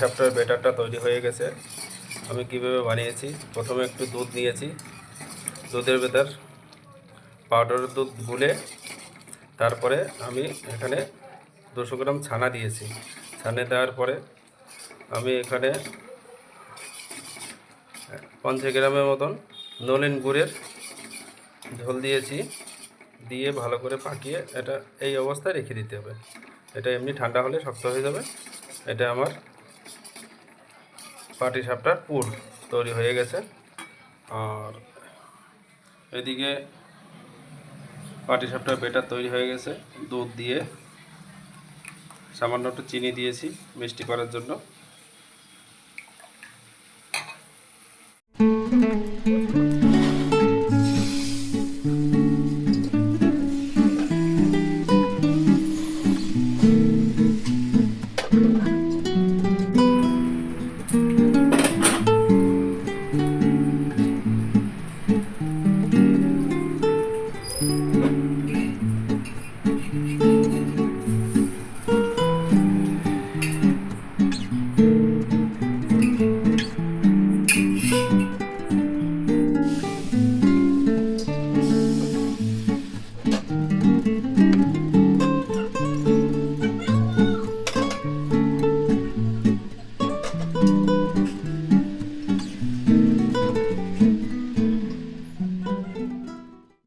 সাপটার ব্যাটারটা তৈরি হয়ে গেছে। আমি কীভাবে বানিয়েছি? প্রথমে একটু দুধ নিয়েছি। দুধের ভেতর পাউডারের দুধ গুলে তারপরে আমি এখানে দুশো গ্রাম ছানা দিয়েছি। ছানা দেওয়ার পরে আমি এখানে পঞ্চাশ গ্রামের মতন নলেন গুড়ের ঝোল দিয়েছি। দিয়ে ভালো করে পাকিয়ে এটা এই অবস্থায় রেখে দিতে হবে। এটা এমনি ঠান্ডা হলে শক্ত হয়ে যাবে। এটা আমার পাটি সাপটার পুর তৈরি হয়ে গেছে। আর এদিকে পাটি সাপটার বেটার তৈরি হয়ে গেছে। দুধ দিয়ে সামান্য একটু চিনি দিয়েছি মিষ্টি করার জন্য।